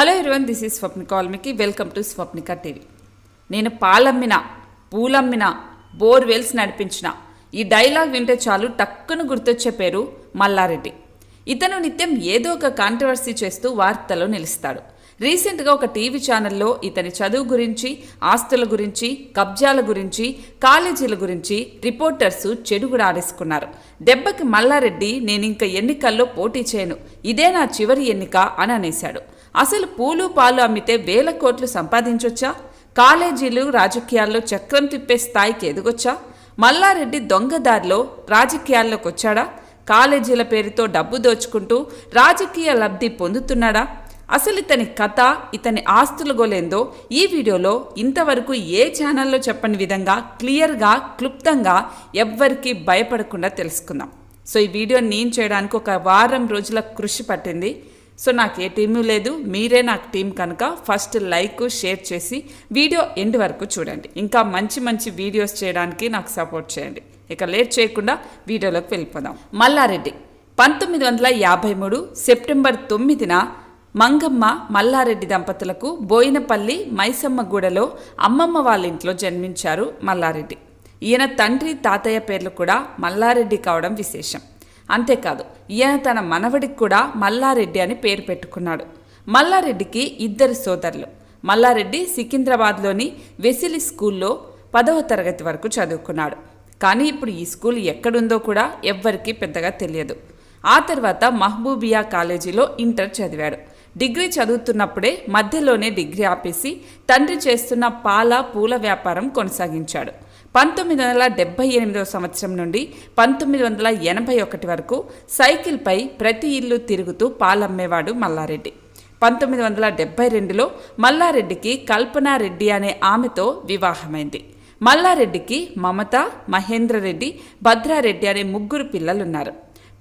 Hello everyone this is Swapna Valmiki welcome to Swapnika TV. నేను పాలమ్మిన పూలమ్మిన borewells నడిపించిన. ఈ డైలాగ్ వింటే చాలు టక్కును గుర్తొచ్చే పేరు మల్లారెడ్డి. ఇతను నిత్యం ఏదో ఒక కాంట్రవర్సీ చేస్తూ వార్తలో నిలుస్తాడు. రీసెంట్గా ఒక టీవీ ఛానల్లో ఇతని చదువు గురించి ఆస్తుల గురించి కబ్జాల గురించి కాలేజీల గురించి రిపోర్టర్స్ చెడుగుడు ఆడేసుకున్నారు దెబ్బకి మల్లారెడ్డి నేను ఇంకా ఎన్నికల్లో పోటీ చేయను. ఇదే నా చివరి ఎన్నిక అని అనేశాడు. అసలు పూలు పాలు అమ్మితే వేల కోట్లు సంపాదించొచ్చా? కాలేజీలు రాజకీయాల్లో చక్రం తిప్పే స్థాయికి ఎదగొచ్చా? మల్లారెడ్డి దొంగదారిలో రాజకీయాల్లోకి వచ్చాడా కాలేజీల పేరుతో డబ్బు దోచుకుంటూ రాజకీయ లబ్ధి పొందుతున్నాడా? అసలు ఇతని కథ ఇతని ఆస్తుల గోలేందో ఈ వీడియోలో ఇంతవరకు ఏ ఛానల్లో చెప్పని విధంగా క్లియర్గా క్లుప్తంగా ఎవ్వరికీ భయపడకుండా తెలుసుకుందాం. సో ఈ వీడియో నేను చేయడానికి ఒక వారం రోజుల కృషి పట్టింది. సో నాకు ఏ టీము లేదు మీరే నాకు టీం కనుక ఫస్ట్ లైక్ షేర్ చేసి వీడియో ఎండ్ వరకు చూడండి. ఇంకా మంచి మంచి వీడియోస్ చేయడానికి నాకు సపోర్ట్ చేయండి. ఇక లేట్ చేయకుండా వీడియోలోకి వెళ్ళిపోదాం. మల్లారెడ్డి పంతొమ్మిది వందల యాభై మూడు సెప్టెంబర్ తొమ్మిదిన మంగమ్మ మల్లారెడ్డి దంపతులకు బోయినపల్లి మైసమ్మగూడలో అమ్మమ్మ వాళ్ళ ఇంట్లో జన్మించారు మల్లారెడ్డి. ఈయన తండ్రి తాతయ్య పేర్లు కూడా మల్లారెడ్డి కావడం విశేషం. అంతేకాదు ఈయన తన మనవడికి కూడా మల్లారెడ్డి అని పేరు పెట్టుకున్నాడు. మల్లారెడ్డికి ఇద్దరు సోదరులు. మల్లారెడ్డి సికింద్రాబాద్లోని వెసిలి స్కూల్లో పదవ తరగతి వరకు చదువుకున్నాడు. కానీ ఇప్పుడు ఈ స్కూల్ ఎక్కడుందో కూడా ఎవ్వరికీ పెద్దగా తెలియదు. ఆ తర్వాత మహబూబియా కాలేజీలో ఇంటర్ చదివాడు. డిగ్రీ చదువుతున్నప్పుడే మధ్యలోనే డిగ్రీ ఆపేసి తండ్రి చేస్తున్న పాల పూల వ్యాపారం కొనసాగించాడు. పంతొమ్మిది వందల డెబ్బై ఎనిమిదవ సంవత్సరం నుండి పంతొమ్మిది వందల ఎనభై ఒకటి వరకు సైకిల్పై ప్రతి ఇల్లు తిరుగుతూ పాలమ్మేవాడు మల్లారెడ్డి. పంతొమ్మిది వందల డెబ్బై రెండులో మల్లారెడ్డికి కల్పనారెడ్డి అనే ఆమెతో వివాహమైంది. మల్లారెడ్డికి మమత మహేంద్రరెడ్డి భద్రారెడ్డి అనే ముగ్గురు పిల్లలున్నారు.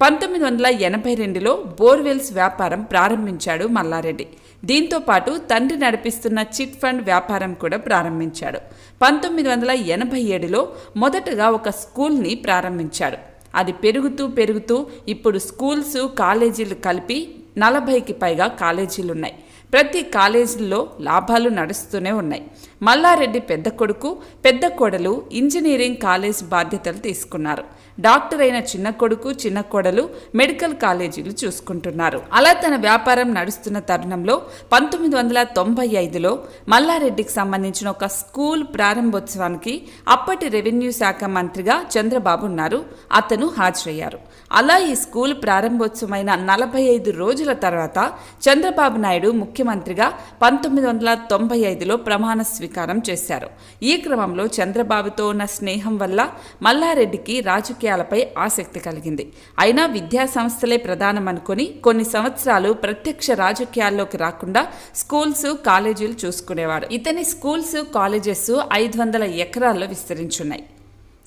పంతొమ్మిది వందల ఎనభై రెండులో బోర్వెల్స్ వ్యాపారం ప్రారంభించాడు మల్లారెడ్డి. దీంతో పాటు తండ్రి నడిపిస్తున్న చిట్ ఫండ్ వ్యాపారం కూడా ప్రారంభించాడు. పంతొమ్మిది వందల ఎనభై ఏడులో మొదటగా ఒక స్కూల్ని ప్రారంభించాడు. అది పెరుగుతూ పెరుగుతూ ఇప్పుడు స్కూల్స్ కాలేజీలు కలిపి నలభైకి పైగా కాలేజీలున్నాయి. ప్రతి కాలేజీల్లో లాభాలు నడుస్తూనే ఉన్నాయి. మల్లారెడ్డి పెద్ద కొడుకు పెద్ద కోడలు ఇంజనీరింగ్ కాలేజ్ బాధ్యతలు తీసుకున్నారు. డాక్టర్ అయిన చిన్న కొడుకు చిన్న కోడలు మెడికల్ కాలేజీలు చూసుకుంటున్నారు. అలా తన వ్యాపారం నడుస్తున్న తరుణంలో పంతొమ్మిది వందల తొంభై ఐదులో మల్లారెడ్డికి సంబంధించిన ఒక స్కూల్ ప్రారంభోత్సవానికి అప్పటి రెవెన్యూ శాఖ మంత్రిగా చంద్రబాబు ఉన్నారు. అతను హాజరయ్యారు. అలా ఈ స్కూల్ ప్రారంభోత్సవమైన నలభై ఐదు రోజుల తర్వాత చంద్రబాబు నాయుడు ముఖ్యమంత్రిగా పంతొమ్మిది వందల తొంభై ఐదులో ప్రమాణ స్వీకారం చేశారు. ఈ క్రమంలో చంద్రబాబుతో ఉన్న స్నేహం వల్ల మల్లారెడ్డికి రాజకీయాలపై ఆసక్తి కలిగింది. అయినా విద్యా సంస్థలే ప్రధానమనుకుని కొన్ని సంవత్సరాలు ప్రత్యక్ష రాజకీయాల్లోకి రాకుండా స్కూల్స్ కాలేజీలు చూసుకునేవారు. ఇతని స్కూల్స్ కాలేజెస్ ఐదు వందల ఎకరాల్లో విస్తరించున్నాయి.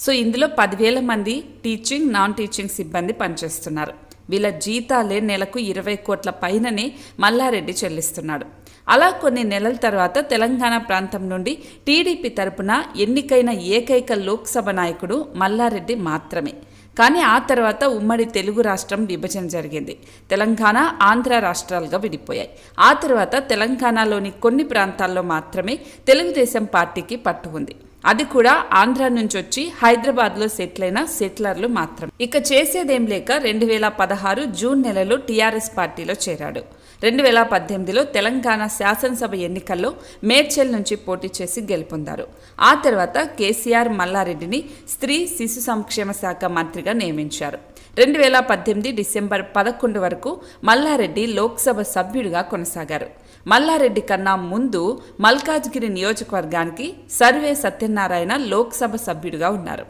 సో ఇందులో పదివేల మంది టీచింగ్ నాన్ టీచింగ్ సిబ్బంది పనిచేస్తున్నారు. వీళ్ళ జీతాలే నెలకు ఇరవై కోట్ల పైననే మల్లారెడ్డి చెల్లిస్తున్నాడు. అలా కొన్ని నెలల తర్వాత తెలంగాణ ప్రాంతం నుండి టీడీపీ తరపున ఎన్నికైన ఏకైక లోక్సభ నాయకుడు మల్లారెడ్డి మాత్రమే. కానీ ఆ తర్వాత ఉమ్మడి తెలుగు రాష్ట్రం విభజన జరిగింది. తెలంగాణ ఆంధ్ర రాష్ట్రాలుగా విడిపోయాయి. ఆ తర్వాత తెలంగాణలోని కొన్ని ప్రాంతాల్లో మాత్రమే తెలుగుదేశం పార్టీకి పట్టు ఉంది. అది కూడా ఆంధ్ర నుంచి వచ్చి హైదరాబాద్లో సెటిల్ అయిన సెటిలర్లు మాత్రం ఇక చేసేదేం లేక రెండు వేల పదహారు జూన్ నెలలో టీఆర్ఎస్ పార్టీలో చేరాడు. రెండు వేల పద్దెనిమిదిలో తెలంగాణ శాసనసభ ఎన్నికల్లో మేడ్చల్ నుంచి పోటీ చేసి గెలుపొందారు. ఆ తర్వాత కేసీఆర్ మల్లారెడ్డిని స్త్రీ శిశు సంక్షేమ శాఖ మంత్రిగా నియమించారు. రెండు వేల పద్దెనిమిది డిసెంబర్ పదకొండు వరకు మల్లారెడ్డి లోక్సభ సభ్యుడిగా కొనసాగారు. మల్లారెడ్డి కన్నా ముందు మల్కాజ్గిరి నియోజకవర్గానికి సర్వే సత్యనారాయణ లోక్సభ సభ్యుడిగా ఉన్నారు.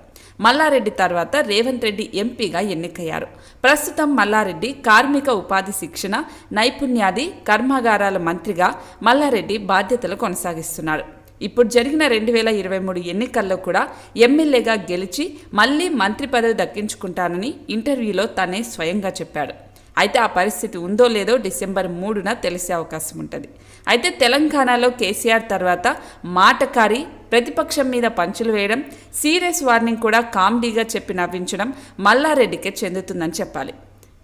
మల్లారెడ్డి తర్వాత రేవంత్ రెడ్డి ఎంపీగా ఎన్నికయ్యారు. ప్రస్తుతం మల్లారెడ్డి కార్మిక ఉపాధి శిక్షణ నైపుణ్యాది కర్మాగారాల మంత్రిగా మల్లారెడ్డి బాధ్యతలు కొనసాగిస్తున్నారు. ఇప్పుడు జరిగిన రెండు వేల ఇరవై మూడు ఎన్నికల్లో కూడా ఎమ్మెల్యేగా గెలిచి మళ్ళీ మంత్రి పదవి దక్కించుకుంటానని ఇంటర్వ్యూలో తనే స్వయంగా చెప్పాడు. అయితే ఆ పరిస్థితి ఉందో లేదో డిసెంబర్ మూడున తెలిసే అవకాశం ఉంటుంది. అయితే తెలంగాణలో కేసీఆర్ తర్వాత మాటకారి ప్రతిపక్షం మీద పంచులు వేయడం సీరియస్ వార్నింగ్ కూడా కామెడీగా చెప్పి నవ్వించడం మల్లారెడ్డికే చెందుతుందని చెప్పాలి.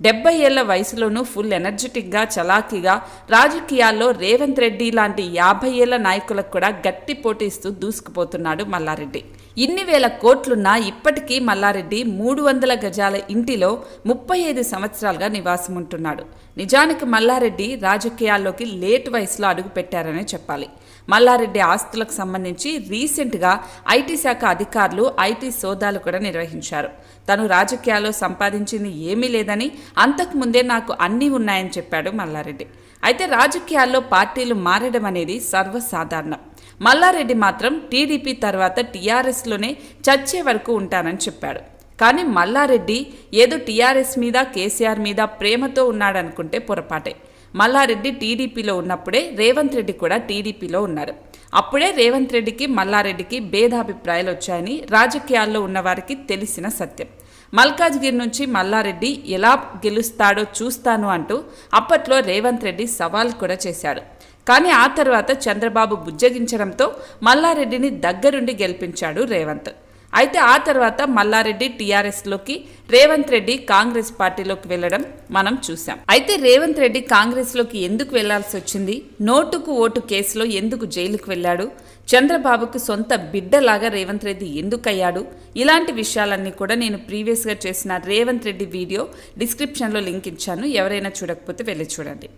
డెబ్బై ఏళ్ళ వయసులోనూ ఫుల్ ఎనర్జెటిక్గా చలాకీగా రాజకీయాల్లో రేవంత్ రెడ్డి లాంటి యాభై ఏళ్ళ నాయకులకు కూడా గట్టి పోటీ ఇస్తూ దూసుకుపోతున్నాడు మల్లారెడ్డి. ఇన్ని వేల కోట్లున్నా ఇప్పటికీ మల్లారెడ్డి మూడు వందల గజాల ఇంటిలో ముప్పై ఐదు సంవత్సరాలుగా నివాసం ఉంటున్నాడు నిజానికి మల్లారెడ్డి రాజకీయాల్లోకి లేట్ వయసులో అడుగుపెట్టారనే చెప్పాలి. మల్లారెడ్డి ఆస్తులకు సంబంధించి రీసెంట్గా ఐటీ శాఖ అధికారులు ఐటీ సోదాలు కూడా నిర్వహించారు. తను రాజకీయాల్లో సంపాదించింది ఏమీ లేదని అంతకుముందే నాకు అన్నీ ఉన్నాయని చెప్పాడు మల్లారెడ్డి. అయితే రాజకీయాల్లో పార్టీలు మారడం అనేది సర్వసాధారణం. మల్లారెడ్డి మాత్రం టీడీపీ తర్వాత టీఆర్ఎస్లోనే చచ్చే వరకు ఉంటానని చెప్పాడు. కానీ మల్లారెడ్డి ఏదో టీఆర్ఎస్ మీద కేసీఆర్ మీద ప్రేమతో ఉన్నాడనుకుంటే పొరపాటే. మల్లారెడ్డి టీడీపీలో ఉన్నప్పుడే రేవంత్ రెడ్డి కూడా టీడీపీలో ఉన్నారు. అప్పుడే రేవంత్ రెడ్డికి మల్లారెడ్డికి భేదాభిప్రాయాలు వచ్చాయని రాజకీయాల్లో ఉన్నవారికి తెలిసిన సత్యం. మల్కాజ్గిరి నుంచి మల్లారెడ్డి ఎలా గెలుస్తాడో చూస్తాను అంటూ అప్పట్లో రేవంత్ రెడ్డి సవాల్ కూడా చేశాడు. కానీ ఆ తర్వాత చంద్రబాబు బుజ్జగించడంతో మల్లారెడ్డిని దగ్గరుండి గెలిపించాడు రేవంత్. అయితే ఆ తర్వాత మల్లారెడ్డి టీఆర్ఎస్లోకి రేవంత్ రెడ్డి కాంగ్రెస్ పార్టీలోకి వెళ్ళడం మనం చూసాం అయితే రేవంత్ రెడ్డి కాంగ్రెస్లోకి ఎందుకు వెళ్ళాల్సి వచ్చింది? నోటుకు ఓటు కేసులో ఎందుకు జైలుకు వెళ్ళాడు? చంద్రబాబుకు సొంత బిడ్డలాగా రేవంత్ రెడ్డి ఎందుకయ్యాడు? ఇలాంటి విషయాలన్నీ కూడా నేను ప్రీవియస్గా చేసిన రేవంత్ రెడ్డి వీడియో డిస్క్రిప్షన్లో లింక్ ఇచ్చాను. ఎవరైనా చూడకపోతే వెళ్ళి చూడండి.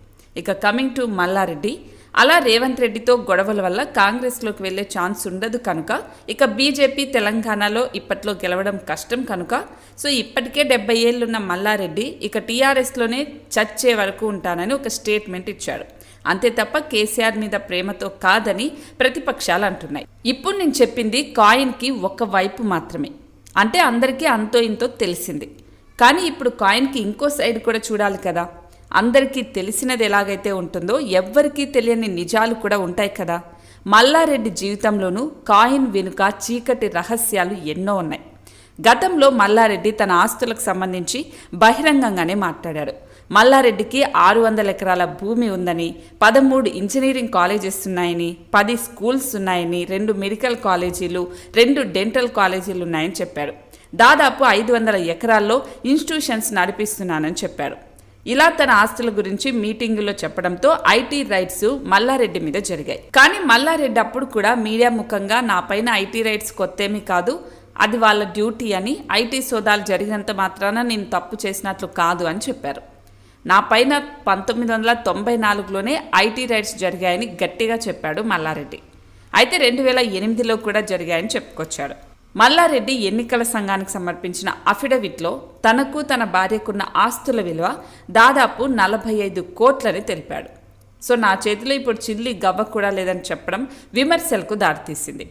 ఇక కమింగ్ టు మల్లారెడ్డి. అలా రేవంత్ రెడ్డితో గొడవల వల్ల కాంగ్రెస్లోకి వెళ్ళే ఛాన్స్ ఉండదు కనుక ఇక బీజేపీ తెలంగాణలో ఇప్పట్లో గెలవడం కష్టం కనుక సో ఇప్పటికే డెబ్బై ఏళ్ళున్న మల్లారెడ్డి ఇక టీఆర్ఎస్లోనే చచ్చే వరకు ఉంటానని ఒక స్టేట్మెంట్ ఇచ్చాడు. అంతే తప్ప కేసీఆర్ మీద ప్రేమతో కాదని ప్రతిపక్షాలు అంటున్నాయి. ఇప్పుడు నేను చెప్పింది కాయిన్కి ఒక వైపు మాత్రమే. అంటే అందరికీ అంతో ఇంతో తెలిసింది. కానీ ఇప్పుడు కాయిన్కి ఇంకో సైడ్ కూడా చూడాలి కదా. అందరికీ తెలిసినది ఎలాగైతే ఉంటుందో ఎవ్వరికీ తెలియని నిజాలు కూడా ఉంటాయి కదా. మల్లారెడ్డి జీవితంలోనూ కాయిన్ వెనుక చీకటి రహస్యాలు ఎన్నో ఉన్నాయి. గతంలో మల్లారెడ్డి తన ఆస్తులకు సంబంధించి బహిరంగంగానే మాట్లాడాడు మల్లారెడ్డికి ఆరు వందల ఎకరాల భూమి ఉందని పదమూడు ఇంజనీరింగ్ కాలేజెస్ ఉన్నాయని పది స్కూల్స్ ఉన్నాయని రెండు మెడికల్ కాలేజీలు రెండు డెంటల్ కాలేజీలు ఉన్నాయని చెప్పాడు దాదాపు ఐదు వందల ఎకరాల్లో ఇన్స్టిట్యూషన్స్ నడిపిస్తున్నానని చెప్పాడు ఇలా తన ఆస్తుల గురించి మీటింగులో చెప్పడంతో ఐటీ రైట్స్ మల్లారెడ్డి మీద జరిగాయి. కానీ మల్లారెడ్డి అప్పుడు కూడా మీడియా ముఖంగా నా పైన ఐటీ రైట్స్ కొత్తేమీ కాదు అది వాళ్ళ డ్యూటీ అని ఐటీ సోదాలు జరిగినంత మాత్రాన నేను తప్పు చేసినట్లు కాదు అని చెప్పారు. నా పైన పంతొమ్మిది వందల తొంభై నాలుగులోనే ఐటీ రైట్స్ జరిగాయని గట్టిగా చెప్పాడు మల్లారెడ్డి. అయితే రెండు వేల ఎనిమిదిలో కూడా జరిగాయని చెప్పుకొచ్చాడు. మల్లారెడ్డి ఎన్నికల సంఘానికి సమర్పించిన అఫిడవిట్లో తనకు తన భార్యకున్న ఆస్తుల విలువ దాదాపు నలభై ఐదు కోట్లని తెలిపాడు. సో నా చేతిలో ఇప్పుడు చిల్లి గవ్వ కూడా లేదని చెప్పడం విమర్శలకు దారితీసింది.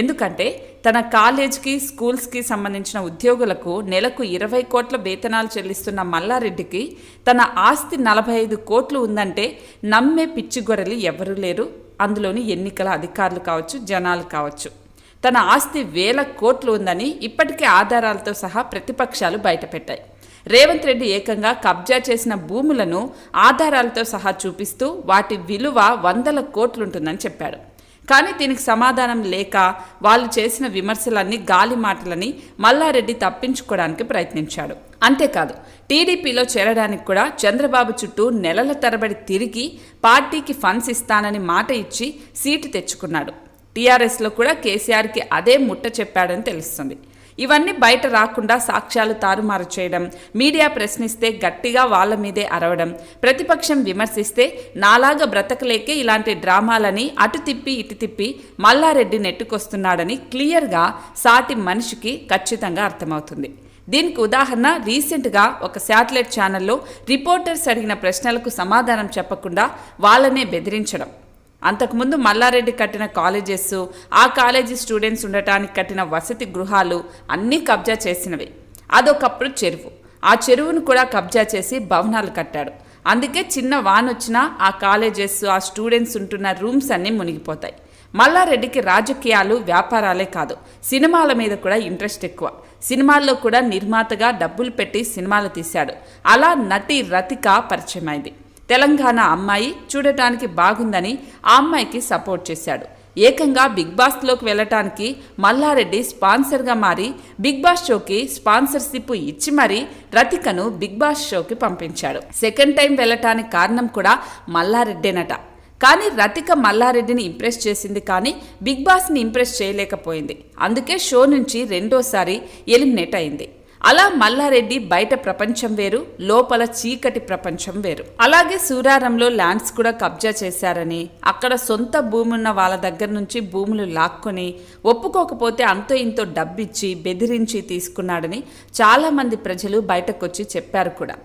ఎందుకంటే తన కాలేజ్కి స్కూల్స్కి సంబంధించిన ఉద్యోగులకు నెలకు ఇరవై కోట్ల వేతనాలు చెల్లిస్తున్న మల్లారెడ్డికి తన ఆస్తి నలభై ఐదు కోట్లు ఉందంటే నమ్మే పిచ్చిగొర్రెలు ఎవరూ లేరు. అందులోని ఎన్నికల అధికారులు కావచ్చు జనాలు కావచ్చు. తన ఆస్తి వేల కోట్లు ఉందని ఇప్పటికే ఆధారాలతో సహా ప్రతిపక్షాలు బయటపెట్టాయి. రేవంత్ రెడ్డి ఏకంగా కబ్జా చేసిన భూములను ఆధారాలతో సహా చూపిస్తూ వాటి విలువ వందల కోట్లుంటుందని చెప్పాడు. కానీ దీనికి సమాధానం లేక వాళ్ళు చేసిన విమర్శలన్నీ గాలి మాటలని మల్లారెడ్డి తప్పించుకోవడానికి ప్రయత్నించాడు. అంతేకాదు టీడీపీలో చేరడానికి కూడా చంద్రబాబు చుట్టూ నెలల తరబడి తిరిగి పార్టీకి ఫండ్స్ ఇస్తానని మాట ఇచ్చి సీటు తెచ్చుకున్నాడు. టీఆర్ఎస్లో కూడా కేసీఆర్కి అదే ముట్ట చెప్పాడని తెలుస్తుంది. ఇవన్నీ బయట రాకుండా సాక్ష్యాలు తారుమారు చేయడం మీడియా ప్రశ్నిస్తే గట్టిగా వాళ్ళ మీదే అరవడం ప్రతిపక్షం విమర్శిస్తే నాలాగా బ్రతకలేకే ఇలాంటి డ్రామాలని అటు తిప్పి ఇటు తిప్పి మల్లారెడ్డి నెట్టుకొస్తున్నాడని క్లియర్గా సాటి మనిషికి ఖచ్చితంగా అర్థమవుతుంది. దీనికి ఉదాహరణ రీసెంట్గా ఒక శాటిలైట్ ఛానల్లో రిపోర్టర్స్ అడిగిన ప్రశ్నలకు సమాధానం చెప్పకుండా వాళ్ళనే బెదిరించడం. అంతకుముందు మల్లారెడ్డి కట్టిన కాలేజెస్ ఆ కాలేజీ స్టూడెంట్స్ ఉండటానికి కట్టిన వసతి గృహాలు అన్నీ కబ్జా చేసినవి. అదొకప్పుడు చెరువు. ఆ చెరువును కూడా కబ్జా చేసి భవనాలు కట్టాడు. అందుకే చిన్న వాన్ వచ్చినా ఆ కాలేజెస్ ఆ స్టూడెంట్స్ ఉంటున్న రూమ్స్ అన్నీ మునిగిపోతాయి. మల్లారెడ్డికి రాజకీయాలు వ్యాపారాలే కాదు. సినిమాల మీద కూడా ఇంట్రెస్ట్ ఎక్కువ. సినిమాల్లో కూడా నిర్మాతగా డబ్బులు పెట్టి సినిమాలు తీశాడు. అలా నటి రతిక పరిచయమైంది. తెలంగాణ అమ్మాయి చూడటానికి బాగుందని ఆ అమ్మాయికి సపోర్ట్ చేశాడు. ఏకంగా బిగ్ బాస్లోకి వెళ్ళటానికి మల్లారెడ్డి స్పాన్సర్గా మారి బిగ్ బాస్ షోకి స్పాన్సర్షిప్ ఇచ్చి మరీ రతికను బిగ్ బాస్ షోకి పంపించాడు. సెకండ్ టైం వెళ్ళటానికి కారణం కూడా మల్లారెడ్డేనట. కానీ రతిక మల్లారెడ్డిని ఇంప్రెస్ చేసింది కానీ బిగ్ బాస్ని ఇంప్రెస్ చేయలేకపోయింది. అందుకే షో నుంచి రెండోసారి ఎలిమినేట్ అయింది. అలా మల్లారెడ్డి బయట ప్రపంచం వేరు లోపల చీకటి ప్రపంచం వేరు. అలాగే సూరారంలో ల్యాండ్స్ కూడా కబ్జా చేశారని అక్కడ సొంత భూమున్న వాళ్ళ దగ్గర నుంచి భూములు లాక్కొని ఒప్పుకోకపోతే అంతో ఇంతో డబ్బిచ్చి బెదిరించి తీసుకున్నాడని చాలామంది ప్రజలు బయటకొచ్చి చెప్పారు కూడా.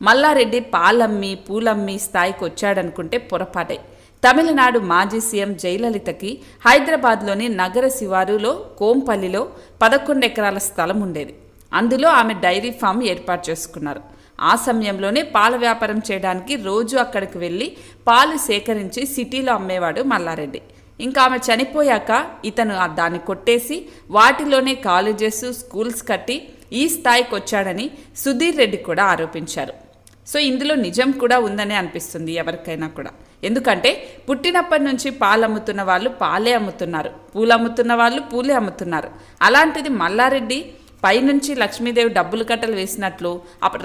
మల్లారెడ్డి పాలమ్మి పూలమ్మి స్థాయికి వచ్చాడనుకుంటే పొరపాటే. తమిళనాడు మాజీ సీఎం జయలలితకి హైదరాబాద్లోని నగర శివారులో కోంపల్లిలో పదకొండు ఎకరాల స్థలం ఉండేది అందులో ఆమె డైరీ ఫామ్ ఏర్పాటు చేసుకున్నారు. ఆ సమయంలోనే పాల వ్యాపారం చేయడానికి రోజు అక్కడికి వెళ్ళి పాలు సేకరించి సిటీలో అమ్మేవాడు మల్లారెడ్డి. ఇంకా ఆమె చనిపోయాక ఇతను దాన్ని కొట్టేసి వాటిలోనే కాలేజెస్ స్కూల్స్ కట్టి ఈ స్థాయికి వచ్చాడని సుధీర్ రెడ్డి కూడా ఆరోపించారు. సో ఇందులో నిజం కూడా ఉందనే అనిపిస్తుంది ఎవరికైనా కూడా. ఎందుకంటే పుట్టినప్పటి నుంచి పాలు అమ్ముతున్న వాళ్ళు పాలే అమ్ముతున్నారు. పూలు అమ్ముతున్న వాళ్ళు పూలే అమ్ముతున్నారు. అలాంటిది మల్లారెడ్డి పైనుంచి లక్ష్మీదేవి డబ్బులు కట్టలు వేసినట్లు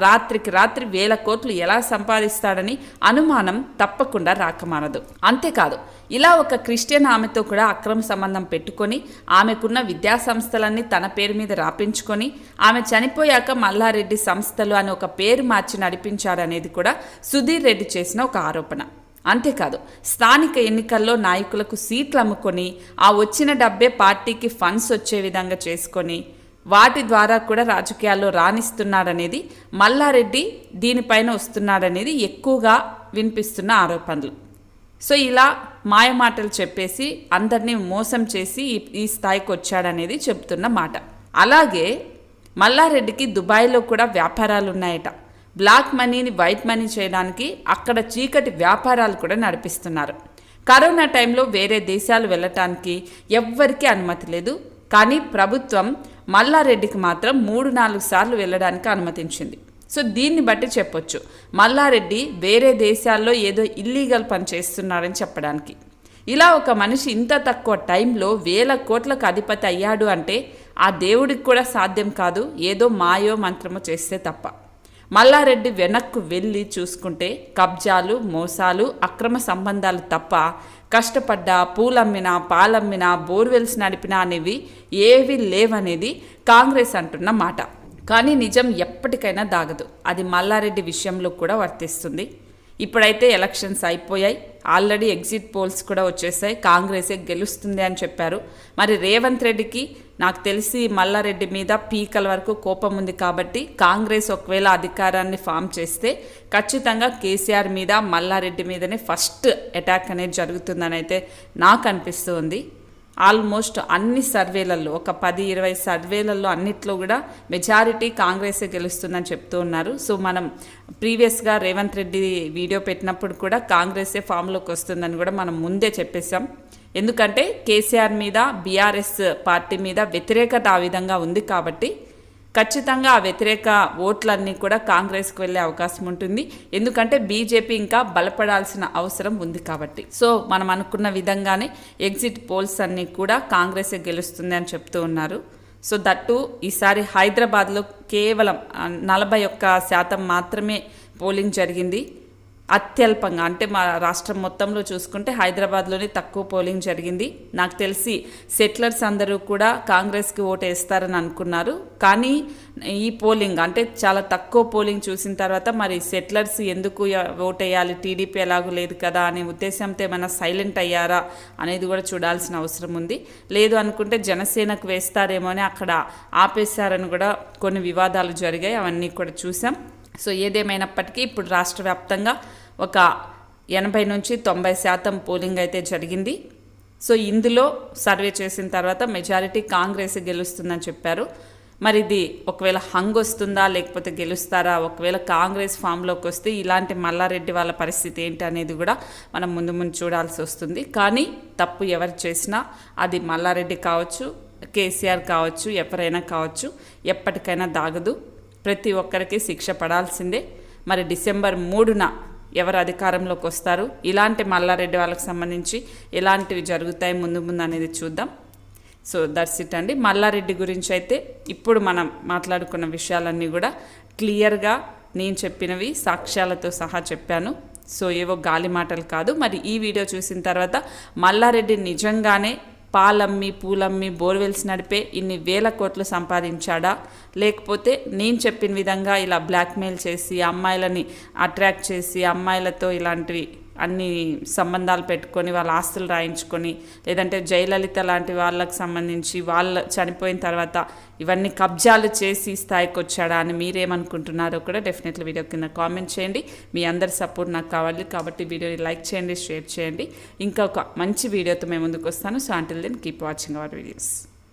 రాత్రికి రాత్రి వేల కోట్లు ఎలా సంపాదిస్తాడని అనుమానం తప్పకుండా రాకమానదు. అంతేకాదు ఇలా ఒక క్రిస్టియన్ ఆమెతో కూడా అక్రమ సంబంధం పెట్టుకొని ఆమెకున్న విద్యా సంస్థలన్నీ తన పేరు మీద రాపించుకొని ఆమె చనిపోయాక మల్లారెడ్డి సంస్థలు అని ఒక పేరు మార్చి నడిపించాడనేది కూడా సుధీర్ రెడ్డి చేసిన ఒక ఆరోపణ. అంతేకాదు స్థానిక ఎన్నికల్లో నాయకులకు సీట్లు అమ్ముకొని ఆ వచ్చిన డబ్బే పార్టీకి ఫండ్స్ వచ్చే విధంగా చేసుకొని వాటి ద్వారా కూడా రాజకీయాల్లో రాణిస్తున్నాడనేది మల్లారెడ్డి దీనిపైన వస్తున్నాడనేది ఎక్కువగా వినిపిస్తున్న ఆరోపణలు. సో ఇలా మాయమాటలు చెప్పేసి అందరినీ మోసం చేసి ఈ- స్థాయికి వచ్చాడనేది చెప్తున్న మాట. అలాగే మల్లారెడ్డికి దుబాయ్లో కూడా వ్యాపారాలు ఉన్నాయట బ్లాక్ మనీని వైట్ మనీ చేయడానికి అక్కడ చీకటి వ్యాపారాలు కూడా నడిపిస్తున్నారు. కరోనా టైంలో వేరే దేశాలు వెళ్ళటానికి ఎవ్వరికీ అనుమతి లేదు. కానీ ప్రభుత్వం మల్లారెడ్డికి మాత్రం మూడు నాలుగు సార్లు వెళ్ళడానికి అనుమతించింది. సో దీన్ని బట్టి చెప్పొచ్చు. మల్లారెడ్డి వేరే దేశాల్లో ఏదో ఇల్లీగల్ పని చేస్తున్నారని చెప్పడానికి. ఇలా ఒక మనిషి ఇంత తక్కువ టైంలో వేల కోట్లకు అధిపతి అయ్యాడు అంటే ఆ దేవుడికి కూడా సాధ్యం కాదు ఏదో మాయో మంత్రమో చేస్తే తప్ప. మల్లారెడ్డి వెనక్కు వెళ్ళి చూసుకుంటే కబ్జాలు మోసాలు అక్రమ సంబంధాలు తప్ప కష్టపడ్డా పూలమ్మినా పాలమ్మినా బోర్వెల్స్ నడిపినా అనేవి ఏవి లేవనేది కాంగ్రెస్ అంటున్న మాట. కానీ నిజం ఎప్పటికైనా దాగదు. అది మల్లారెడ్డి విషయంలో కూడా వర్తిస్తుంది. ఇప్పుడైతే ఎలక్షన్స్ అయిపోయాయి. ఆల్రెడీ ఎగ్జిట్ పోల్స్ కూడా వచ్చేసాయి. కాంగ్రెసే గెలుస్తుంది అని చెప్పారు. మరి రేవంత్ రెడ్డికి నాకు తెలిసి మల్లారెడ్డి మీద పీకల వరకు కోపం ఉంది కాబట్టి కాంగ్రెస్ ఒకవేళ అధికారాన్ని ఫామ్ చేస్తే ఖచ్చితంగా కేసీఆర్ మీద మల్లారెడ్డి మీదనే ఫస్ట్ అటాక్ అనేది జరుగుతుందని అయితే నాకు అనిపిస్తుంది ఆల్మోస్ట్ అన్ని సర్వేలలో ఒక పది ఇరవై సర్వేలలో అన్నిట్లో కూడా మెజారిటీ కాంగ్రెసే గెలుస్తుందని చెప్తూ ఉన్నారు. సో మనం ప్రీవియస్గా రేవంత్ రెడ్డి వీడియో పెట్టినప్పుడు కూడా కాంగ్రెసే ఫామ్లోకి వస్తుందని కూడా మనం ముందే చెప్పేశాం. ఎందుకంటే కేసీఆర్ మీద బీఆర్ఎస్ పార్టీ మీద వ్యతిరేకత ఆ విధంగా ఉంది కాబట్టి ఖచ్చితంగా ఆ వ్యతిరేక ఓట్లన్నీ కూడా కాంగ్రెస్కి వెళ్ళే అవకాశం ఉంటుంది. ఎందుకంటే బీజేపీ ఇంకా బలపడాల్సిన అవసరం ఉంది కాబట్టి. సో మనం అనుకున్న విధంగానే ఎగ్జిట్ పోల్స్ అన్నీ కూడా కాంగ్రెసే గెలుస్తుంది అని చెప్తూ ఉన్నారు. సో దట్టు ఈసారి హైదరాబాద్లో కేవలం నలభై ఒక్క శాతం మాత్రమే పోలింగ్ జరిగింది. అత్యల్పంగా అంటే మా రాష్ట్రం మొత్తంలో చూసుకుంటే హైదరాబాద్లోనే తక్కువ పోలింగ్ జరిగింది. నాకు తెలిసి సెటిలర్స్ అందరూ కూడా కాంగ్రెస్కి ఓటు వేస్తారని అనుకున్నారు. కానీ ఈ పోలింగ్ అంటే చాలా తక్కువ పోలింగ్ చూసిన తర్వాత మరి సెటిలర్స్ ఎందుకు య- ఓటు వేయాలి టీడీపీ ఎలాగూ లేదు కదా అనే ఉద్దేశంతో ఏమైనా సైలెంట్ అయ్యారా అనేది కూడా చూడాల్సిన అవసరం ఉంది. లేదు అనుకుంటే జనసేనకు వేస్తారేమో అని అక్కడ ఆపేశారని కూడా కొన్ని వివాదాలు జరిగాయి. అవన్నీ కూడా చూసాం సో ఏదేమైనప్పటికీ ఇప్పుడు రాష్ట్ర వ్యాప్తంగా ఒక ఎనభై నుంచి తొంభై శాతం పోలింగ్ అయితే జరిగింది. సో ఇందులో సర్వే చేసిన తర్వాత మెజారిటీ కాంగ్రెస్ గెలుస్తుందని చెప్పారు. మరి ఇది ఒకవేళ హంగ్ వస్తుందా లేకపోతే గెలుస్తారా? ఒకవేళ కాంగ్రెస్ ఫామ్లోకి వస్తే ఇలాంటి మల్లారెడ్డి వాళ్ళ పరిస్థితి ఏంటి అనేది కూడా మనం ముందు ముందు చూడాల్సి వస్తుంది. కానీ తప్పు ఎవరు చేసినా అది మల్లారెడ్డి కావచ్చు కేసీఆర్ కావచ్చు ఎవరైనా కావచ్చు ఎప్పటికైనా దాగదు. ప్రతి ఒక్కరికి శిక్ష పడాల్సిందే. మరి డిసెంబర్ మూడున ఎవరు అధికారంలోకి వస్తారు? ఇలాంటి మల్లారెడ్డి వాళ్ళకి సంబంధించి ఎలాంటివి జరుగుతాయి ముందు ముందు అనేది చూద్దాం. సో దట్స్ ఇట్ అండి. మల్లారెడ్డి గురించి అయితే ఇప్పుడు మనం మాట్లాడుకున్న విషయాలన్నీ కూడా క్లియర్గా నేను చెప్పినవి సాక్ష్యాలతో సహా చెప్పాను. సో ఏవో గాలి మాటలు కాదు. మరి ఈ వీడియో చూసిన తర్వాత మల్లారెడ్డి నిజంగానే పాలమ్మి పూలమ్మి బోర్వెల్స్ నడిపే ఇన్ని వేల కోట్లు సంపాదించాడా? లేకపోతే నేను చెప్పిన విధంగా ఇలా బ్లాక్మెయిల్ చేసి అమ్మాయిలని అట్రాక్ట్ చేసి అమ్మాయిలతో ఇలాంటివి అన్ని సంబంధాలు పెట్టుకొని వాళ్ళ ఆస్తులు రాయించుకొని లేదంటే జయలలిత లాంటి వాళ్ళకు సంబంధించి వాళ్ళ చనిపోయిన తర్వాత ఇవన్నీ కబ్జాలు చేసి స్థాయికి వచ్చాడా అని మీరేమనుకుంటున్నారో కూడా డెఫినెట్లీ వీడియో కింద కామెంట్ చేయండి. మీ అందరి సపోర్ట్ నాకు కావాలి కాబట్టి వీడియోని లైక్ చేయండి షేర్ చేయండి. ఇంకా ఒక మంచి వీడియోతో మేము ముందుకు వస్తాను. So until then keep watching our videos